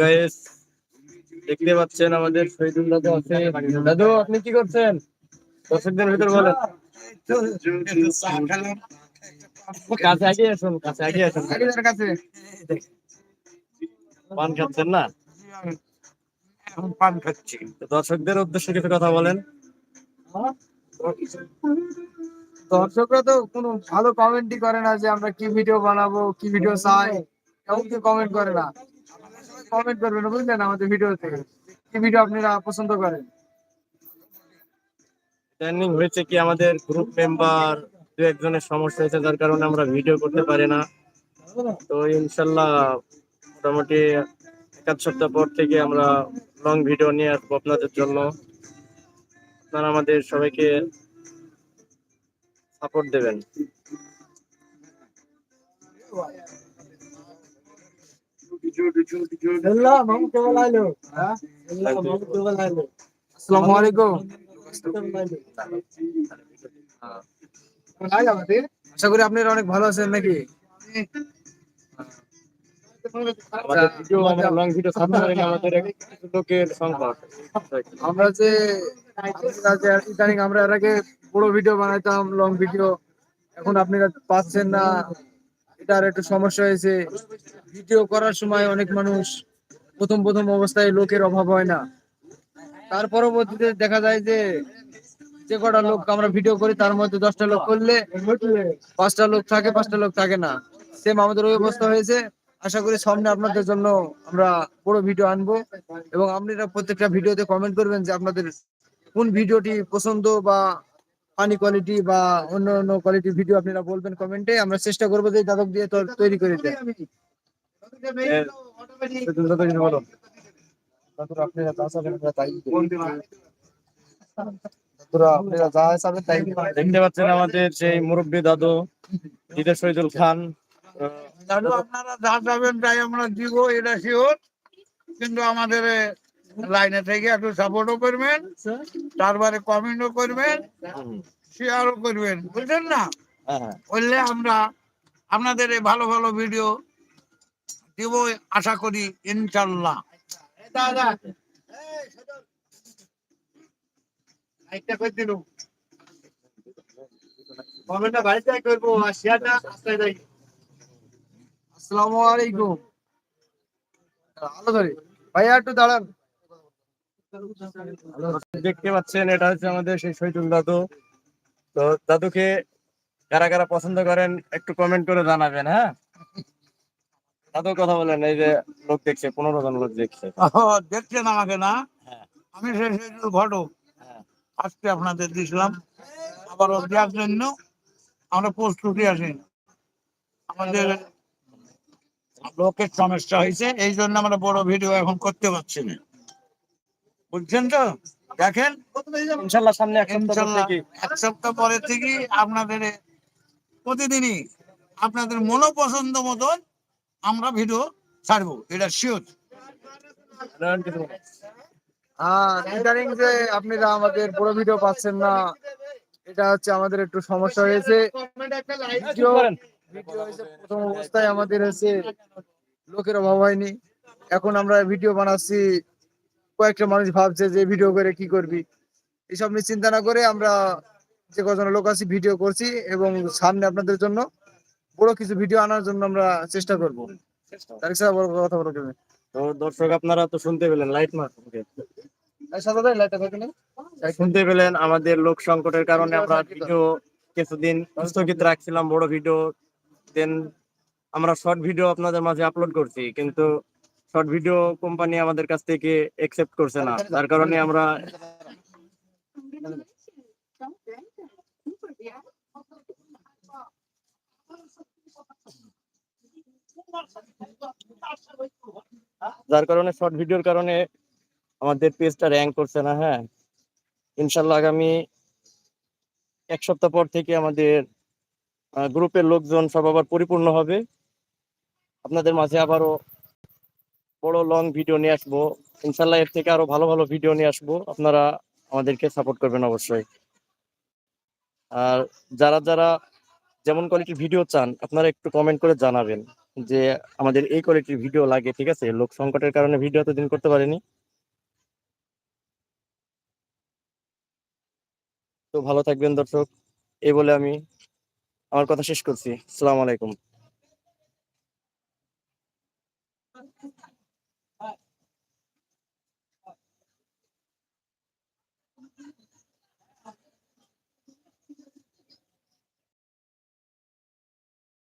Guys দেখতে পাচ্ছেন আমাদের শহীদুল দাদু আছে। দাদু আপনি কি করছেন? দর্শকদের ভিতর বলেন। কাছে আগে আসুন কাছে আগে আসুন। কাছে। পান খাচ্ছেন না? পান খাচ্ছি। দর্শকদের উদ্দেশ্যে কিছু কথা বলেন। দর্শকরা তো কোনো ভালো কমেন্টই করে না যে আমরা কি ভিডিও বানাবো কি ভিডিও চাই। এমন কি কমেন্ট করে না। কমেন্ট করবেন, বুঝলেন আমাদের ভিডিওতে কি ভিডিও আপনারা পছন্দ করেন? ট্রেনিং হয়েছে কি আমাদের গ্রুপ মেম্বার দু একজনের সমস্যা হয়েছে, যার কারণে আমরা ভিডিও করতে পারি না। তো ইনশাল্লাহ মোটামুটি এক সপ্তাহ পর থেকে আমরা লং ভিডিও নিয়ে আসব আপনাদের জন্য। আপনারা আমাদের সবাইকে সাপোর্ট দেবেন। আসসালামু আলাইকুম আশা করি আপনারা অনেক ভালো আছেন নাকি? আমরা পারি যে যে ইদানিং আমরা এর আগে বড় ভিডিও বানাইতাম লং ভিডিও এখন আপনারা পাচ্ছেন না। এটার একটু সমস্যা হয়েছে। ভিডিও করার সময় অনেক মানুষ প্রথম প্রথম অবস্থায় লোকের অভাব হয় না। তার পরবর্তীতে দেখা যায় যে যে কটা লোক আমরা ভিডিও করি, তার মধ্যে দশটা লোক করলে পাঁচটা লোক থাকে, পাঁচটা লোক থাকে না। সেম আমাদের ওই অবস্থা হয়েছে। আশা করি সামনে আপনাদের জন্য আমরা বড় ভিডিও আনব। এবং আপনারা প্রত্যেকটা ভিডিওতে কমেন্ট করবেন যে আপনাদের কোন ভিডিওটি পছন্দ বা ফানি কোয়ালিটি বা অন্য অন্য কোয়ালিটির ভিডিও আপনারা বলবেন কমেন্টে আমরা চেষ্টা করব যে দাদক দিয়ে তৈরি করে দেয়। শহীদুল দাদু কিছু বলো দাদুরা আপনারা যা চাবেন আমরা তাই দেব। দাদুরা আপনারা যা চাবেন তাই দেব। দেখতে পাচ্ছেন আমাদের সেই মুরব্বী দাদু দিদা শহীদুল খান। দাদু আপনারা যা যাবেন তাই আমরা দিব এটা শিওর কিন্তু আমাদের লাইনে থেকে একটু সাপোর্টও করবেন তারপরে কমেন্টও করবেন শেয়ারও করবেন বুঝলেন না? হ্যাঁ। করলে আমরা আপনাদের এই ভালো ভালো ভিডিও দিব আশা করি ইনশাল্লাহ। একটা করে দিল কমেন্টটা বাড়িতে করব আর শেয়ারটা রাস্তায় যাই আসসালামু আলাইকুম। আলো ধরে। ভাইয়া একটু দাঁড়ান। দেখতে পাচ্ছেন এটা হচ্ছে আমাদের সেই শহীদুল দাদু। তো দাদুকে কারা কারা পছন্দ করেন একটু কমেন্ট করে জানাবেন হ্যাঁ? দাদু কথা বলেন এই যে লোক দেখছে পনেরো জন লোক দেখছে। দেখছেন আমাকে না? হ্যাঁ। আমি সেই সেই ঘটক। হ্যাঁ। আজকে আপনাদের দিছিলাম। আবার দেওয়ার জন্য আমরা প্রস্তুতি আছি। আমাদের লোকের সমস্যা হয়েছে এই জন্য আমরা বড় ভিডিও এখন করতে পারছি না। বুঝছেন তো? দেখেন? ইনশাল্লাহ সামনে এক সপ্তাহ পর থেকে। এক সপ্তাহ পরে থেকে আপনাদের প্রতিদিনই আপনাদের মনোপছন্দ মতন আমরা ভিডিও ছাড়বো এটা শিওর হ্যাঁ ইদানিং যে আপনারা আমাদের বড় ভিডিও পাচ্ছেন না এটা হচ্ছে আমাদের একটু সমস্যা হয়েছে। ভিডিও ভিডিও প্রথম অবস্থায় আমাদের হচ্ছে লোকের অভাব হয়নি। এখন আমরা ভিডিও বানাচ্ছি কয়েকটা মানুষ ভাবছে যে ভিডিও করে কি করবি? এসব নিয়ে চিন্তা না করে আমরা যে কজন লোক আছি ভিডিও করছি এবং সামনে আপনাদের জন্য বড় কিছু ভিডিও আনার জন্য আমরা চেষ্টা করব। তার সাথে বড় কথা বলো তুমি তো দর্শক আপনারা তো শুনতে পেলেন লাইট মার শুনতে পেলেন আমাদের লোক সংকটের কারণে আমরা ভিডিও কিছুদিন স্থগিত রাখছিলাম বড় ভিডিও দেন আমরা শর্ট ভিডিও আপনাদের মাঝে আপলোড করছি কিন্তু শর্ট ভিডিও কোম্পানি আমাদের কাছ থেকে একসেপ্ট করছে না। তার কারণে আমরা যার কারণে শর্ট ভিডিওর কারণে আমাদের পেজটা র্যাঙ্ক করছে না হ্যাঁ। ইনশাল্লাহ আগামী এক সপ্তাহ পর থেকে আমাদের গ্রুপের লোকজন সব আবার পরিপূর্ণ হবে। আপনাদের মাঝে আবারও বড় লং ভিডিও নিয়ে আসব। ইনশাল্লাহ এর থেকে আরও ভালো ভালো ভিডিও নিয়ে আসব। আপনারা আমাদেরকে সাপোর্ট করবেন অবশ্যই। আর যারা যারা যেমন কোয়ালিটির ভিডিও চান, আপনারা একটু কমেন্ট করে জানাবেন যে আমাদের এই কোয়ালিটির ভিডিও লাগে, ঠিক আছে? লোক সংকটের কারণে ভিডিও এতদিন করতে পারিনি। তো ভালো থাকবেন দর্শক। এই বলে আমি আমার কথা শেষ করছি। সালাম আলাইকুম।